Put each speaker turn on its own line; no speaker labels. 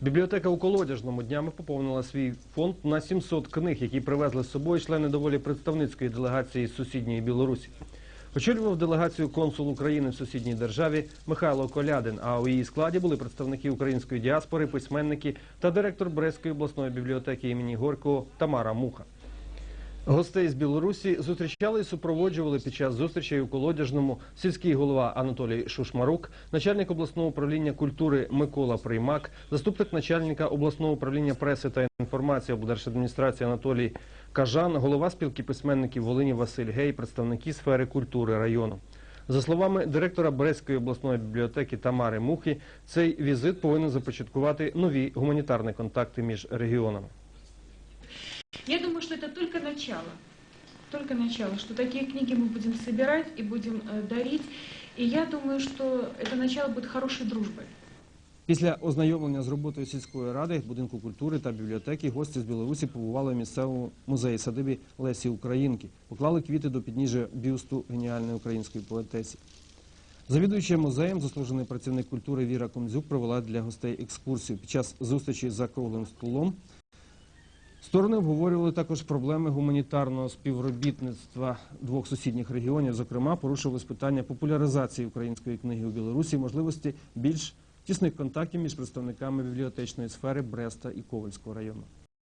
Бібліотека у Колодяжному днями поповнила свій фонд на 700 книг, які привезли з собою члени доволі представницької делегації з сусідньої Білорусі. Очолював делегацію консул України в сусідній державі Михайло Колядин. А у її складі були представники української діаспори, письменники та директор Брестської обласної бібліотеки імені Горького Тамара Муха. Гостей з Білорусі зустрічали і супроводжували під час зустрічей у Колодяжному сільський голова Анатолій Шушмарук, начальник обласного управління культури Микола Приймак, заступник начальника обласного управління преси та інформації облдержадміністрації Анатолій Кажан, голова спілки письменників Волині Василь Гей, представники сфери культури району. За словами директора Брестської обласної бібліотеки Тамари Мухи, цей візит повинен започаткувати нові гуманітарні контакти між регіонами.
Я думаю, что это только начало. Только начало, что такие книги мы будем собирать и будем э, дарить. И я думаю, что это начало будет хорошей дружбой.
Після ознайомлення з роботою сільської ради, будинку культури та бібліотеки гості з Білорусі побували в місцевому музеї садибі Лесі Українки, поклали квіти до підніжжя бюсту геніальної української поетесі. Завідуюча музеєм, заслужений працівник культури Віра Комзюк провела для гостей екскурсію. Під час зустрічі за круглим столом сторони обговорювали також проблеми гуманітарного співробітництва двох сусідніх регіонів. Зокрема, порушувалось питання популяризації української книги у Білорусі, можливості більш тісних контактів між представниками бібліотечної сфери Бреста і Ковальського району.